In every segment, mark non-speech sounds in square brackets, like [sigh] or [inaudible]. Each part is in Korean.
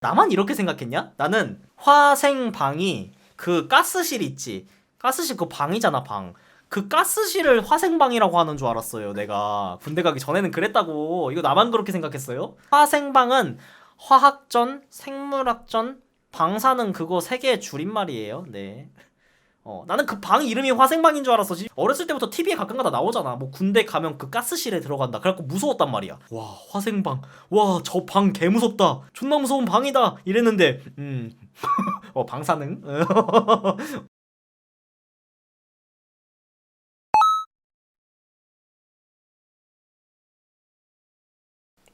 나만 이렇게 생각했냐? 나는 화생방이 그 가스실 있지. 가스실 그 방이잖아, 방. 그 가스실을 화생방이라고 하는 줄 알았어요, 내가. 군대 가기 전에는 그랬다고. 이거 나만 그렇게 생각했어요? 화생방은 화학전, 생물학전, 방사능 그거 세 개의 줄임말이에요. 네. 어, 나는 그 방 이름이 화생방인 줄 알았어. 지- 어렸을 때부터 TV에 가끔가다 나오잖아. 뭐 군대 가면 그 가스실에 들어간다. 그래갖고 무서웠단 말이야. 와, 화생방. 와, 저 방 개 무섭다. 존나 무서운 방이다. 이랬는데, 음, [laughs] 어, 방사능.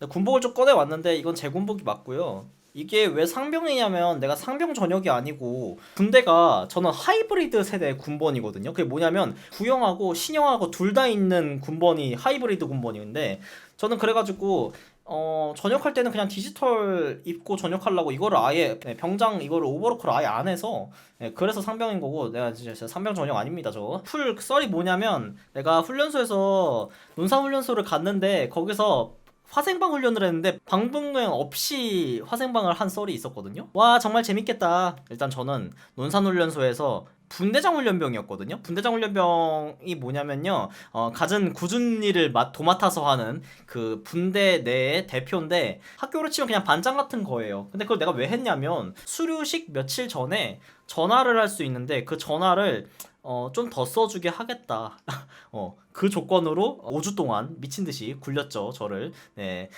네, [laughs] 군복을 좀 꺼내 왔는데 이건 제 군복이 맞고요. 이게 왜 상병이냐면 내가 상병 전역이 아니고 군대가 저는 하이브리드 세대 군번이거든요. 그게 뭐냐면 구형하고 신형하고 둘 다 있는 군번이 하이브리드 군번인데 저는 그래가지고 어 전역할 때는 그냥 디지털 입고 전역하려고 이거를 아예 네, 병장 이거를 오버로크를 아예 안 해서 네, 그래서 상병인 거고 내가 진짜 상병 전역 아닙니다 저. 풀 썰이 뭐냐면 내가 훈련소에서 논산 훈련소를 갔는데 거기서 화생방 훈련을 했는데 방북여행 없이 화생방을 한 썰이 있었거든요. 와 정말 재밌겠다. 일단 저는 논산훈련소에서 분대장 훈련병이었거든요. 분대장 훈련병이 뭐냐면요, 어, 갖은 굳은 일을 맡, 도맡아서 하는 그 분대 내의 대표인데 학교로 치면 그냥 반장 같은 거예요. 근데 그걸 내가 왜 했냐면 수료식 며칠 전에 전화를 할 수 있는데 그 전화를 어, 좀 더 써주게 하겠다. [laughs] 어, 그 조건으로 5주 동안 미친 듯이 굴렸죠, 저를. 네.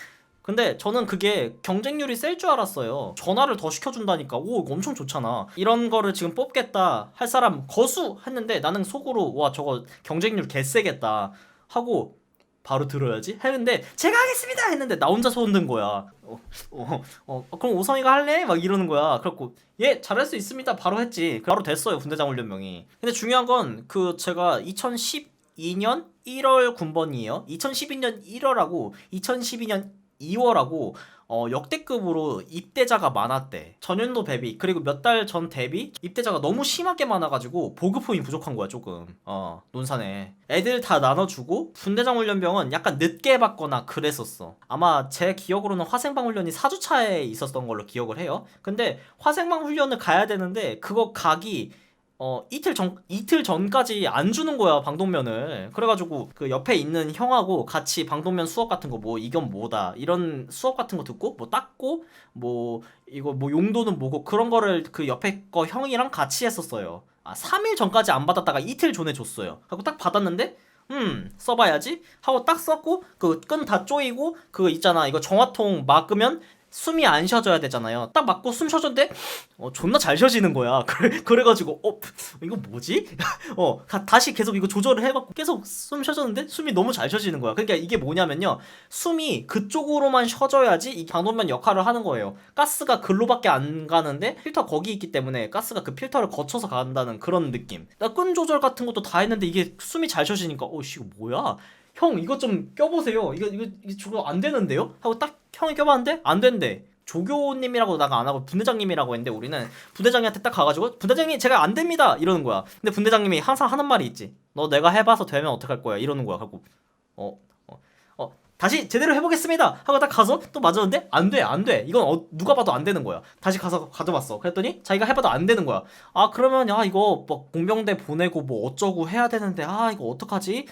근데 저는 그게 경쟁률이 셀 줄 알았어요. 전화를 더 시켜준다니까. 오, 이거 엄청 좋잖아. 이런 거를 지금 뽑겠다 할 사람 거수 했는데 나는 속으로 와, 저거 경쟁률 개세겠다 하고 바로 들어야지 했는데 제가 하겠습니다 했는데 나 혼자 손든 거야. 어, 어, 어, 어, 그럼 오성이가 할래? 막 이러는 거야. 그래갖고 예 잘할 수 있습니다. 바로 했지. 바로 됐어요 군대장 훈련병이. 근데 중요한 건 그 제가 2012년 1월 군번이에요. 2012년 1월하고 2012년 2월하고 어, 역대급으로 입대자가 많았대. 전년도 대비 그리고 몇 달 전 대비 입대자가 너무 심하게 많아가지고 보급품이 부족한 거야 조금. 어 논산에 애들 다 나눠주고 분대장 훈련병은 약간 늦게 받거나 그랬었어. 아마 제 기억으로는 화생방 훈련이 4주차에 있었던 걸로 기억을 해요. 근데 화생방 훈련을 가야 되는데 그거 가기 어 이틀 전 이틀 전까지 안 주는 거야 방독면을. 그래가지고 그 옆에 있는 형하고 같이 방독면 수업 같은 거 뭐 이건 뭐다 이런 수업 같은 거 듣고 뭐 닦고 뭐 이거 뭐 용도는 뭐고 그런 거를 그 옆에 거 형이랑 같이 했었어요. 아 3일 전까지 안 받았다가 이틀 전에 줬어요. 하고 딱 받았는데 음 써봐야지 하고 딱 썼고 그 끈 다 조이고 그거 있잖아 이거 정화통 막으면 숨이 안 쉬어져야 되잖아요. 딱 맞고 숨 쉬어졌는데 어 존나 잘 쉬어지는 거야. [laughs] 그래 그래가지고 어 이거 뭐지? [laughs] 어 가- 다시 계속 이거 조절을 해갖고 계속 숨 쉬어졌는데 숨이 너무 잘 쉬어지는 거야. 그러니까 이게 뭐냐면요 숨이 그쪽으로만 쉬어져야지 이 방독면 역할을 하는 거예요. 가스가 글로밖에 안 가는데 필터 거기 있기 때문에 가스가 그 필터를 거쳐서 간다는 그런 느낌. 나끈 조절 같은 것도 다 했는데 이게 숨이 잘 쉬어지니까 어씨 이거 뭐야? 형 이거 좀 껴보세요. 이거 이거 이거 안 되는데요? 하고 딱 형이 껴봤는데 안 된대. 조교님이라고 나가 안 하고 분대장님이라고 했는데 우리는 분대장님한테 딱 가가지고 분대장님 제가 안 됩니다 이러는 거야. 근데 분대장님이 항상 하는 말이 있지. 너 내가 해봐서 되면 어떡할 거야 이러는 거야. 갖고 어 어, 어, 다시 제대로 해보겠습니다 하고 딱 가서 또 맞았는데 안 돼 안 돼 이건 어, 누가 봐도 안 되는 거야 다시 가서 가져봤어 그랬더니 자기가 해봐도 안 되는 거야 아 그러면 야 이거 뭐 공병대 보내고 뭐 어쩌고 해야 되는데 아 이거 어떡하지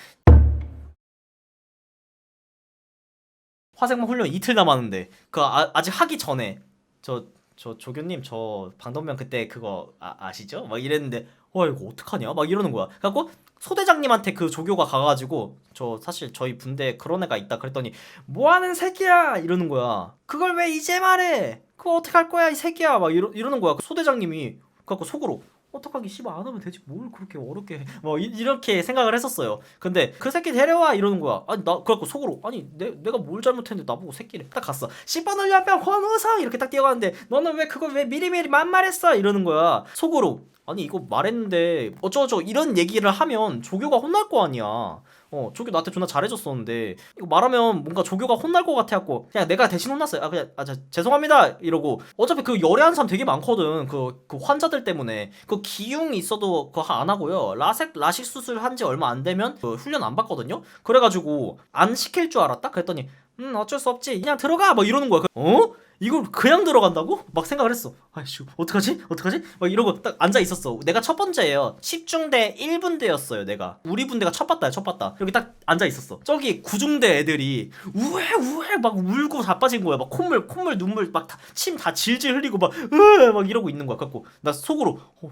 화생방 훈련 이틀 남았는데 그 아, 아직 하기 전에 저 저 조교님 저 방독면 그때 그거 아, 아시죠? 막 이랬는데 와 이거 어떡하냐? 막 이러는 거야. 그래갖고 소대장님한테 그 조교가 가가지고 저 사실 저희 분대에 그런 애가 있다 그랬더니 뭐하는 새끼야? 이러는 거야. 그걸 왜 이제 말해? 그거 어떡할 거야 이 새끼야? 막 이러, 이러는 거야. 그 소대장님이 그래갖고 속으로 어떡하기 씨발 안 하면 되지? 뭘 그렇게 어렵게 해. 뭐 이, 이렇게 생각을 했었어요. 근데 그 새끼 데려와 이러는 거야. 아니 나 그래갖고 속으로 아니 내, 내가 뭘 잘못했는데 나보고 새끼를 딱 갔어. 10번 훈련병 권우성 이렇게 딱 뛰어가는데 너는 왜 그걸 왜 미리미리 만말했어? 이러는 거야. 속으로. 아니 이거 말했는데 어쩌고저쩌고 이런 얘기를 하면 조교가 혼날 거 아니야 어 조교 나한테 존나 잘해줬었는데 이거 말하면 뭔가 조교가 혼날 것 같아갖고 그냥 내가 대신 혼났어요. 아 그냥 아 저, 죄송합니다. 이러고 어차피 그 열애한 사람 되게 많거든. 그, 그 환자들 때문에. 그 기흉 있어도 그거 안 하고요. 라섹 라식 수술 한 지 얼마 안 되면 그 훈련 안 받거든요. 그래가지고 안 시킬 줄 알았다? 그랬더니 음 어쩔 수 없지. 그냥 들어가. 뭐 이러는 거야. 그- 어? 이걸 그냥 들어간다고? 막 생각을 했어. 아이씨, 어떡하지? 어떡하지? 막 이러고 딱 앉아 있었어. 내가 첫 번째예요. 10중대 1분대였어요, 내가. 우리 분대가 첫 봤다야, 첫 봤다. 여기 딱 앉아 있었어. 저기 9중대 애들이 우에 우에 막 울고 자빠진 거야. 막 콧물 콧물 눈물 막 침 다 질질 흘리고 막 으, 막 이러고 있는 거야. 갖고 나 속으로 어,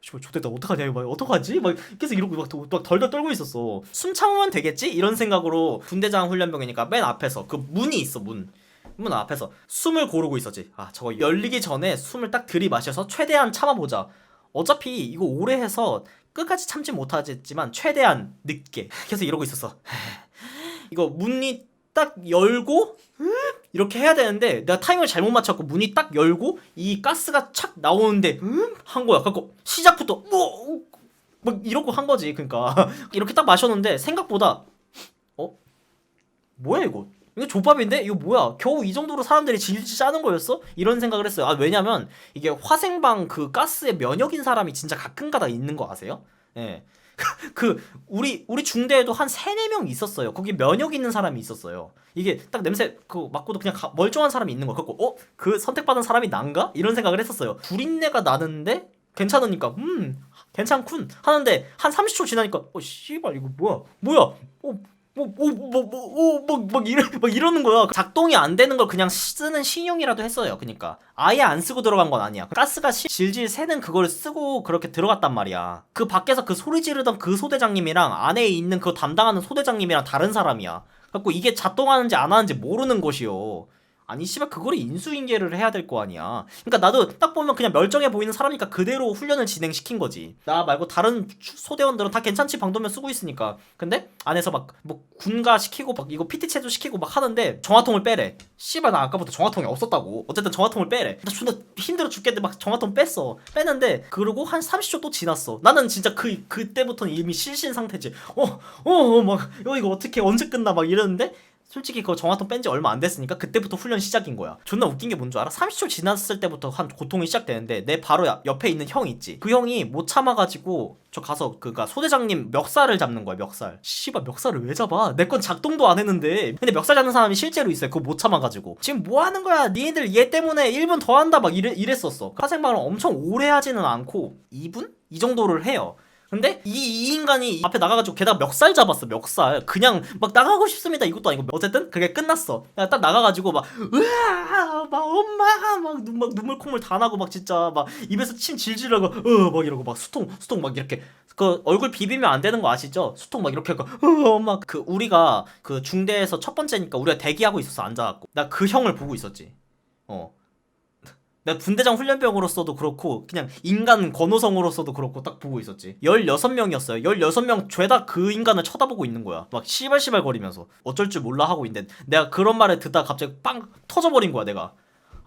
씨발 좋됐다 어떡하냐 막 어떡하지 막 계속 이러고 막, 더- 막 덜덜 떨고 있었어 숨 참으면 되겠지 이런 생각으로 군대장 훈련병이니까 맨 앞에서 그 문이 있어 문 문 앞에서 숨을 고르고 있었지. 아 저거 열리기 전에 숨을 딱 들이마셔서 최대한 참아보자. 어차피 이거 오래 해서 끝까지 참지 못하겠지만 최대한 늦게. [laughs] 계속 이러고 있었어. [laughs] 이거 문이 딱 열고 이렇게 해야 되는데 내가 타이밍을 잘못 맞췄고 문이 딱 열고 이 가스가 착 나오는데 한 거야. 그래고 시작부터 뭐막 이러고 한 거지. 그러니까 [laughs] 이렇게 딱 마셨는데 생각보다 어? 뭐야 이거? 이거 족밥인데 이거 뭐야? 겨우 이 정도로 사람들이 질질 짜는 거였어? 이런 생각을 했어요. 아 왜냐면 이게 화생방 그 가스에 면역인 사람이 진짜 가끔가다 있는 거 아세요? 예. [laughs] 그 우리 우리 중대에도 한 세네 명 있었어요. 거기 면역 있는 사람이 있었어요. 이게 딱 냄새 그 맡고도 그냥 가- 멀쩡한 사람이 있는 거. 갖고 어? 그 선택받은 사람이 난가? 이런 생각을 했었어요. 불인내가 나는데 괜찮으니까 음 괜찮군 하는데 한 30초 지나니까 어 씨발 이거 뭐야? 뭐야? 어 뭐뭐뭐뭐뭐막 이래 [laughs] 막 이러는 거야. 작동이 안 되는 걸 그냥 쓰는 신용이라도 했어요. 그러니까 아예 안 쓰고 들어간 건 아니야. 가스가 시- 질질 새는 그걸 쓰고 그렇게 들어갔단 말이야. 그 밖에서 그 소리 지르던 그 소대장님이랑 안에 있는 그 담당하는 소대장님이랑 다른 사람이야. 갖고 이게 작동하는지 안 하는지 모르는 것이요. 아니 씨발 그거를 인수인계를 해야 될 거 아니야. 그러니까 나도 딱 보면 그냥 멀쩡해 보이는 사람이니까 그대로 훈련을 진행시킨 거지. 나 말고 다른 추- 소대원들은 다 괜찮지 방도면 쓰고 있으니까. 근데 안에서 막 뭐 군가 시키고 막 이거 PT 체조 시키고 막 하는데 정화통을 빼래. 씨발 나 아까부터 정화통이 없었다고. 어쨌든 정화통을 빼래. 나 존나 힘들어 죽겠는데 막 정화통 뺐어. 뺐는데 그러고 한 30초 또 지났어. 나는 진짜 그 그때부터는 이미 실신 상태지. 어어막 이거 이거 어떻게 언제 끝나 막 이러는데 솔직히 그거 정화통 뺀 지 얼마 안 됐으니까 그때부터 훈련 시작인 거야. 존나 웃긴 게 뭔 줄 알아? 30초 지났을 때부터 한 고통이 시작되는데 내 바로 야- 옆에 있는 형 있지. 그 형이 못 참아가지고 저 가서 그가 소대장님 멱살을 잡는 거야 멱살. 씨발 멱살을 왜 잡아? 내 건 작동도 안 했는데. 근데 멱살 잡는 사람이 실제로 있어요. 그거 못 참아가지고. 지금 뭐 하는 거야? 니네들 얘 때문에 1분 더 한다 막 이래, 이랬었어. 화생방을 엄청 오래 하지는 않고 2분? 이 정도를 해요. 근데 이, 이 인간이 앞에 나가가지고 게다가 멱살 잡았어 멱살. 그냥 막 나가고 싶습니다. 이것도 아니고. 어쨌든 그게 끝났어. 딱 나가가지고 막 으아 막 엄마 막, 눈, 막 눈물 콧물 다 나고 막 진짜 막 입에서 침 질질 나고 어막 이러고 막 수통 수통 막 이렇게. 그 얼굴 비비면 안 되는 거 아시죠? 수통 막 이렇게 하고 어 엄마. 그 우리가 그 중대에서 첫 번째니까 우리가 대기하고 있었어 앉아갖고. 나 그 형을 보고 있었지. 어 내가 분대장 훈련병으로서도 그렇고 그냥 인간 권호성으로서도 그렇고 딱 보고 있었지. 16명이었어요. 16명 죄다 그 인간을 쳐다보고 있는 거야. 막 씨발씨발 거리면서. 어쩔 줄 몰라 하고 있는데 내가 그런 말을 듣다가 갑자기 빵 터져버린 거야 내가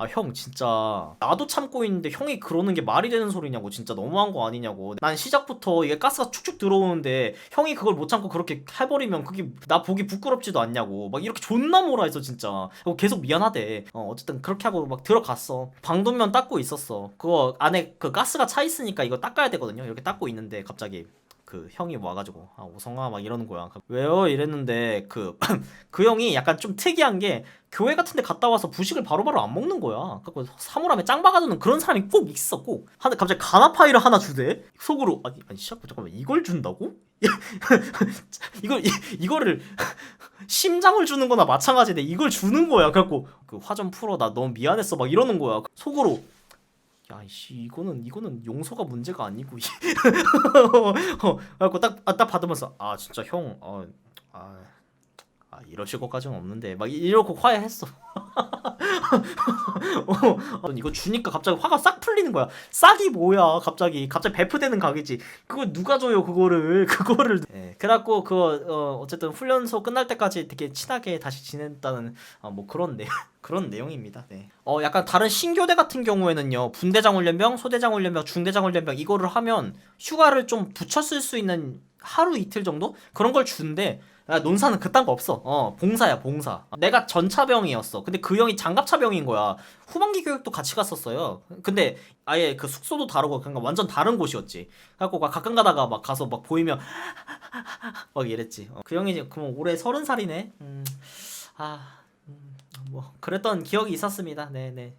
아 형 진짜. 나도 참고 있는데 형이 그러는 게 말이 되는 소리냐고. 진짜 너무한 거 아니냐고. 난 시작부터 이게 가스가 축축 들어오는데 형이 그걸 못 참고 그렇게 해버리면 그게 나 보기 부끄럽지도 않냐고. 막 이렇게 존나 뭐라 해서 진짜. 그리고 계속 미안하대. 어 어쨌든 그렇게 하고 막 들어갔어. 방독면 닦고 있었어. 그거 안에 그 가스가 차 있으니까 이거 닦아야 되거든요. 이렇게 닦고 있는데 갑자기 그 형이 와가지고 아 오성아 막 이러는 거야 왜요 이랬는데 그 [clears throat] 그 형이 약간 좀 특이한 게 교회 같은 데 갔다 와서 부식을 바로바로 안 먹는 거야. 그래서 사물함에 짱 박아두는 그런 사람이 꼭 있어 꼭. 하나 갑자기 가나파이를 하나 주대. 속으로 아니 아니 시작 잠깐만 이걸 준다고? [laughs] 이걸 이, 이거를 [laughs] 심장을 주는 거나 마찬가지인데 이걸 주는 거야. 그래갖고 그 화 좀 풀어 나 너무 미안했어 막 이러는 거야. 속으로 야이씨 이거는 이거는 용서가 문제가 아니고 [laughs] 어, 그래갖고 딱, 아, 딱 받으면서 아 진짜 형 어, 아, 아 이러실 것까지는 없는데 막 이러고 화해했어 [laughs] [laughs] 어, 이거 주니까 갑자기 화가 싹 풀리는 거야. 싹이 뭐야 갑자기. 갑자기 배프되는 가게지. 그거 누가 줘요 그거를. [laughs] 그거를. 예, 그래갖고 그거 어, 어쨌든 훈련소 끝날 때까지 되게 친하게 다시 지냈다는 아, 뭐 그런 내 [laughs] 그런 내용입니다. 네. 어 약간 다른 신교대 같은 경우에는요 분대장 훈련병, 소대장 훈련병, 중대장 훈련병 이거를 하면 휴가를 좀 붙였을 수 있는 하루 이틀 정도 그런 걸 준대. 야, 논사는 그딴 거 없어. 어, 봉사야, 봉사. 내가 전차병이었어. 근데 그 형이 장갑차병인 거야. 후반기 교육도 같이 갔었어요. 근데 아예 그 숙소도 다르고 그러니까 완전 다른 곳이었지. 그래갖고 막 가끔 가다가 막 가서 막 보이면 [laughs] 막 이랬지. 어, 그 형이 이제 그럼 올해 서른 살이네. 음, 아, 음, 뭐 그랬던 기억이 있었습니다. 네 네.